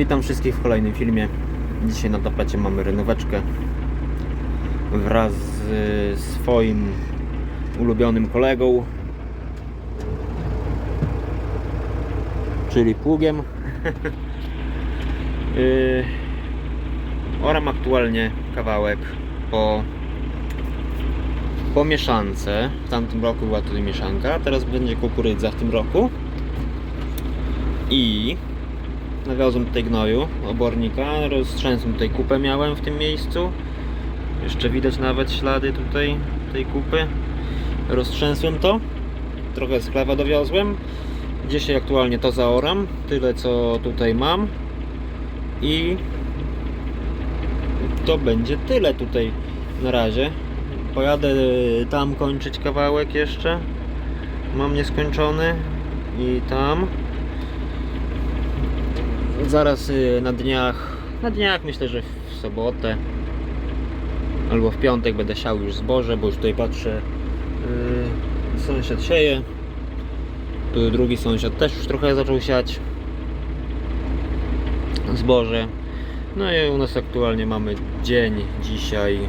Witam wszystkich w kolejnym filmie. Dzisiaj na tapecie mamy renóweczkę wraz z swoim ulubionym kolegą, czyli pługiem. Yy, Oram aktualnie kawałek po, po mieszance. W tamtym roku była tutaj mieszanka, teraz będzie kukurydza w tym roku. I nawiozłem tutaj gnoju, obornika, roztrzęsłem tutaj kupę miałem w tym miejscu. Jeszcze widać nawet ślady tutaj tej kupy. Roztrzęsłem to, trochę z chleba dowiozłem. Dzisiaj aktualnie to zaoram, tyle co tutaj mam. I to będzie tyle tutaj na razie. Pojadę tam kończyć kawałek jeszcze. Mam nieskończony i tam. Zaraz y, na dniach, na dniach myślę, że w sobotę albo w piątek będę siał już zboże, bo już tutaj patrzę yy, sąsiad sieje. Tu drugi sąsiad też już trochę zaczął siać zboże. No i u nas aktualnie mamy dzień dzisiaj yy,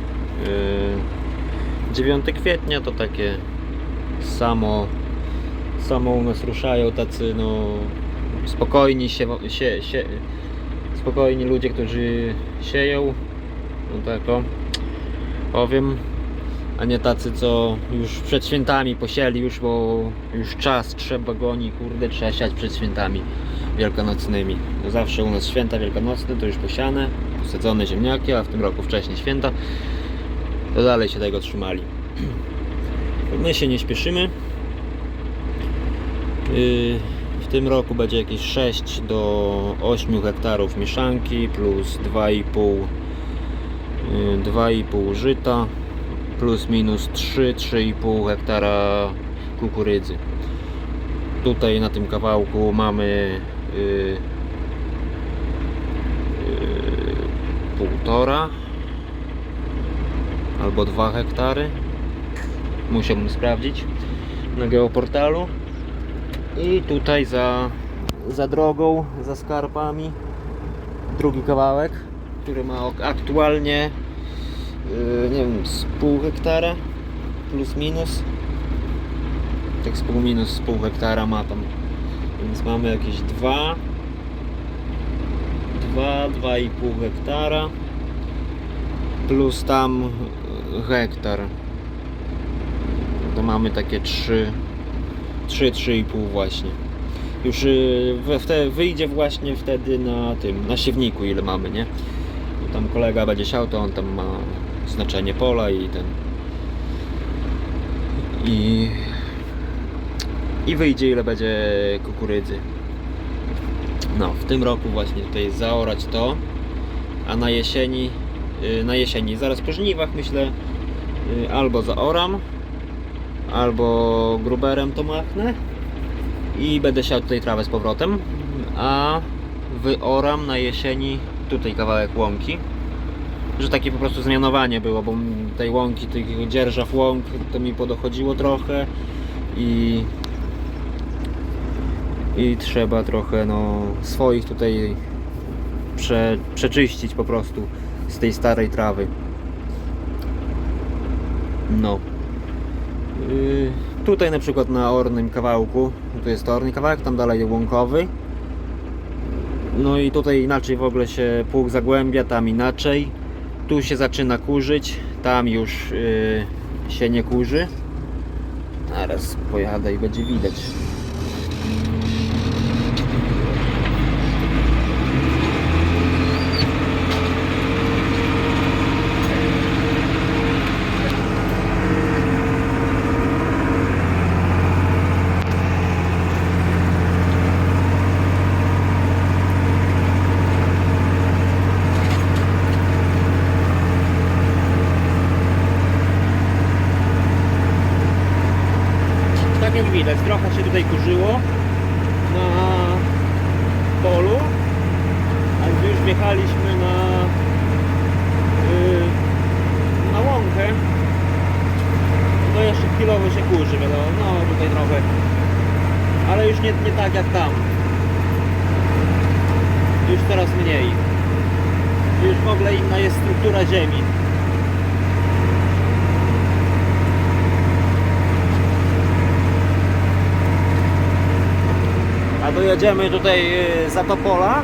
9 kwietnia, to takie samo samo u nas ruszają tacy no spokojni się, się, się spokojni ludzie, którzy sieją. No tak o. Powiem a nie tacy co już przed świętami posieli już bo już czas trzeba goni kurde trzeba siać przed świętami wielkanocnymi. Zawsze u nas święta wielkanocne to już posiane posadzone ziemniaki a w tym roku wcześniej święta. To dalej się tego trzymali. My się nie śpieszymy. Yy, w tym roku będzie jakieś 6 do 8 hektarów mieszanki plus 2,5 yy, 2,5 żyta plus minus 3 3,5 hektara kukurydzy. Tutaj na tym kawałku mamy yy, yy, półtora albo 2 hektary. Musiałbym sprawdzić na geoportalu. I tutaj za, za drogą, za skarpami, drugi kawałek, który ma aktualnie yy, nie wiem, z pół hektara plus minus. Tak z pół minus z pół hektara ma tam. Więc mamy jakieś dwa, dwa, dwa i pół hektara plus tam yy, hektar. To mamy takie trzy 3-3,5 właśnie. Już y, wte, wyjdzie właśnie wtedy na tym, na siewniku ile mamy, nie? Tam kolega będzie siał, to on tam ma znaczenie pola i ten i i wyjdzie ile będzie kukurydzy. No, w tym roku właśnie tutaj zaorać to, a na jesieni y, na jesieni, zaraz po żniwach myślę y, albo zaoram albo gruberem to machnę i będę siał tutaj trawę z powrotem, a wyoram na jesieni tutaj kawałek łąki, że takie po prostu zmianowanie było, bo tej łąki, tych dzierżaw łąk to mi podochodziło trochę i i trzeba trochę no swoich tutaj prze, przeczyścić po prostu z tej starej trawy. No. Yy, tutaj na przykład na ornym kawałku, tu jest orny kawałek, tam dalej łąkowy. No i tutaj inaczej w ogóle się pług zagłębia, tam inaczej. Tu się zaczyna kurzyć, tam już yy, się nie kurzy. Zaraz pojadę i będzie widać. Tak jak widać, trochę się tutaj kurzyło na polu, a gdy już wjechaliśmy na, yy, na łąkę, to jeszcze chwilowo się kurzy, wiadomo, no tutaj trochę, ale już nie, nie tak jak tam. już coraz mniej. Już w ogóle inna jest struktura ziemi. Dojedziemy tutaj y, za Topola,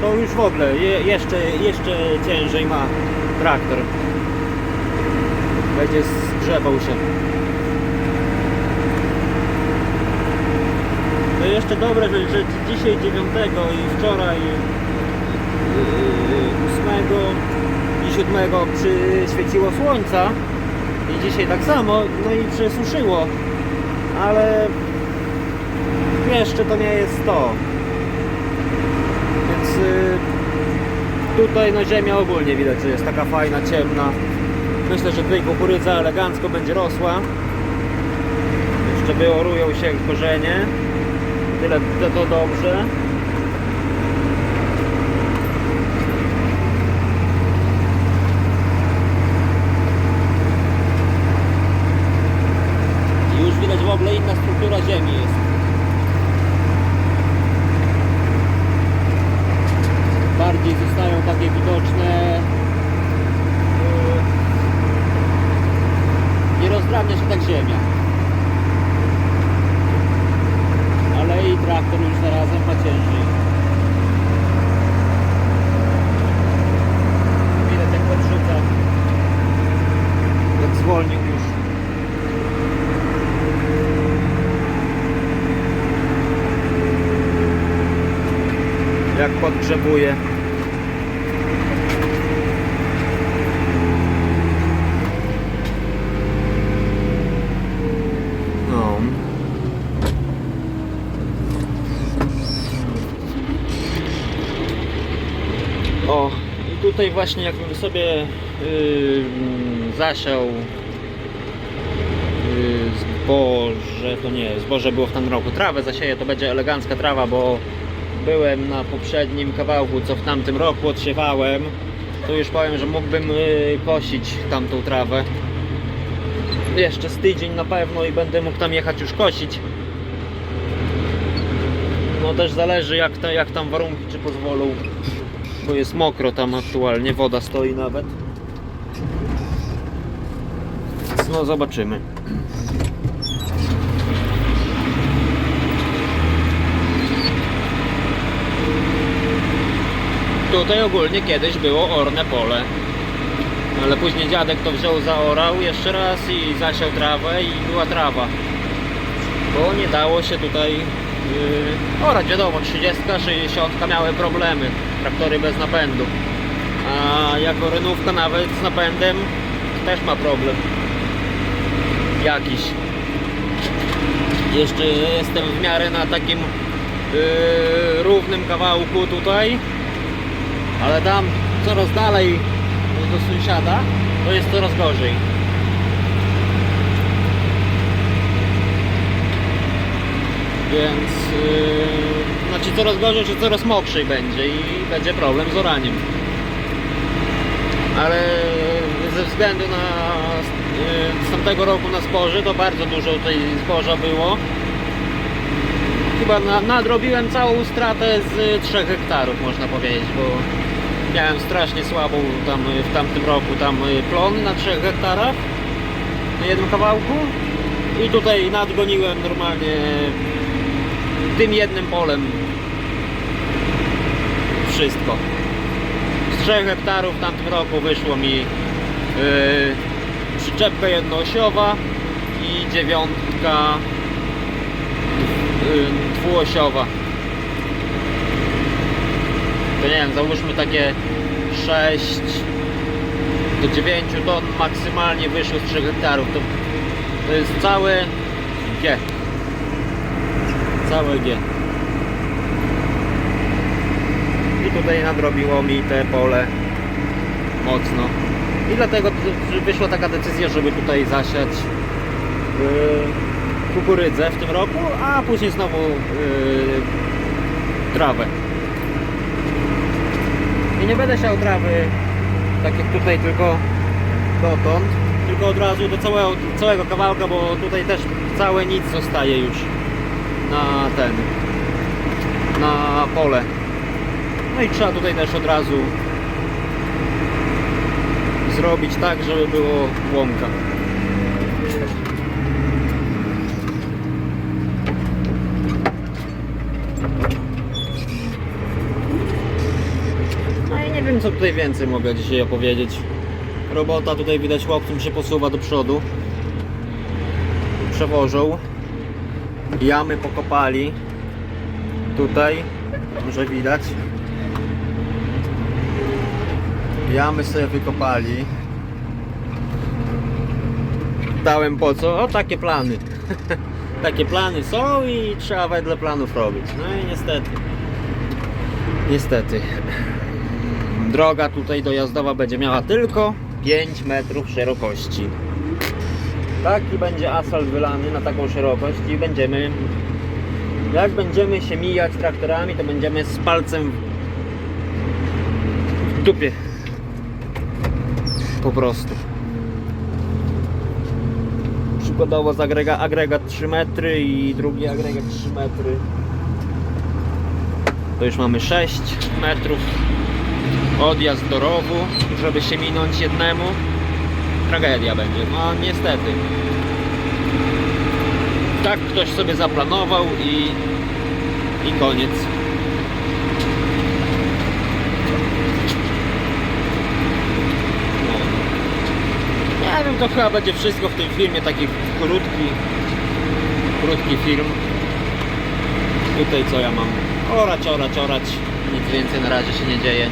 to już w ogóle je, jeszcze, jeszcze ciężej ma traktor. Będzie zgrzebał się. To jeszcze dobre, że, że dzisiaj 9 i wczoraj yy, 8 i 7 przyświeciło słońca i dzisiaj tak samo, no i przesuszyło, ale jeszcze to nie jest to. Więc yy, tutaj no ziemia ogólnie widać, że jest taka fajna, ciemna. Myślę, że tutaj kukurydza elegancko będzie rosła. Jeszcze wyorują się korzenie. Tyle to dobrze. I Już widać w ogóle inna struktura ziemi jest. Bardziej zostają takie widoczne. yy, Nie rozdrabnia się tak ziemia. ale i traktor już zarazem ma ciężej. Widać jak podrzuca. Jak zwolnił już. Jak podgrzebuje. No. O, i tutaj właśnie jakbym sobie yy, zasiał yy, zboże, to nie, zboże było w tym roku, trawę zasieję, to będzie elegancka trawa, bo byłem na poprzednim kawałku, co w tamtym roku odsiewałem, to już powiem, że mógłbym yy, kosić tamtą trawę. Jeszcze z tydzień na pewno i będę mógł tam jechać już kosić. No też zależy jak, te, jak tam warunki czy pozwolą bo jest mokro tam aktualnie, woda stoi nawet. No zobaczymy. Tutaj ogólnie kiedyś było orne pole. Ale później dziadek to wziął, zaorał jeszcze raz i zasiał trawę i była trawa. Bo nie dało się tutaj yy, orać, wiadomo, 30, 60 miały problemy, traktory bez napędu. A jako renówka nawet z napędem też ma problem. Jakiś. Jeszcze jestem w miarę na takim yy, równym kawałku tutaj, ale tam coraz dalej do sąsiada to jest coraz gorzej. Więc yy, znaczy coraz gorzej, czy coraz mokrzej będzie i będzie problem z oraniem. Ale ze względu na yy, z tamtego roku na sporze to bardzo dużo tutaj zboża było. Chyba na, nadrobiłem całą stratę z 3 hektarów można powiedzieć, bo miałem strasznie słabą tam w tamtym roku tam y, plon na 3 hektarach na jednym kawałku i tutaj nadgoniłem normalnie tym jednym polem wszystko. Z 3 hektarów tamtym roku wyszło mi yy, przyczepka jednoosiowa i dziewiątka yy, dwuosiowa. To nie wiem, załóżmy takie 6 do 9 ton maksymalnie wyszło z 3 hektarów. To, to jest całe G. Całe G. I tutaj nadrobiło mi te pole mocno. I dlatego wyszła taka decyzja, żeby tutaj zasiać yy, kukurydzę w tym roku, a później znowu yy, trawę. I nie będę siał trawy tak jak tutaj tylko dotąd, tylko od razu do całego, całego kawałka, bo tutaj też całe nic zostaje już na ten, na pole. No i trzeba tutaj też od razu zrobić tak, żeby było łąka. No i nie wiem co tutaj więcej mogę dzisiaj opowiedzieć. Robota tutaj widać chłopcom się posuwa do przodu. Przewożą. Jamy pokopali. Tutaj może widać. Jamy sobie wykopali. Dałem po co? O takie plany. takie plany są i trzeba wedle planów robić. No i niestety. Niestety. Droga tutaj dojazdowa będzie miała tylko 5 metrów szerokości. Taki będzie asfalt wylany na taką szerokość i będziemy jak będziemy się mijać traktorami, to będziemy z palcem w dupie. Po prostu. Przykładowo z agrega, agregat 3 metry i drugi agregat 3 metry. To już mamy 6 metrów. Odjazd do rowu, żeby się minąć jednemu. Tragedia będzie. No niestety. Tak ktoś sobie zaplanował i, i koniec. No. Nie wiem, to chyba będzie wszystko w tym filmie, taki krótki, krótki film. Tutaj co ja mam? Orać, orać, orać. Nic więcej na razie się nie dzieje.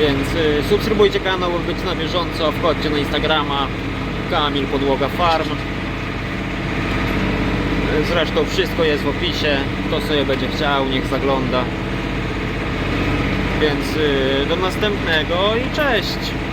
Więc y, subskrybujcie kanał, by być na bieżąco. Wchodźcie na Instagrama Kamil Podłoga Farm. Zresztą wszystko jest w opisie. Kto sobie będzie chciał, niech zagląda. Więc y, do następnego i cześć!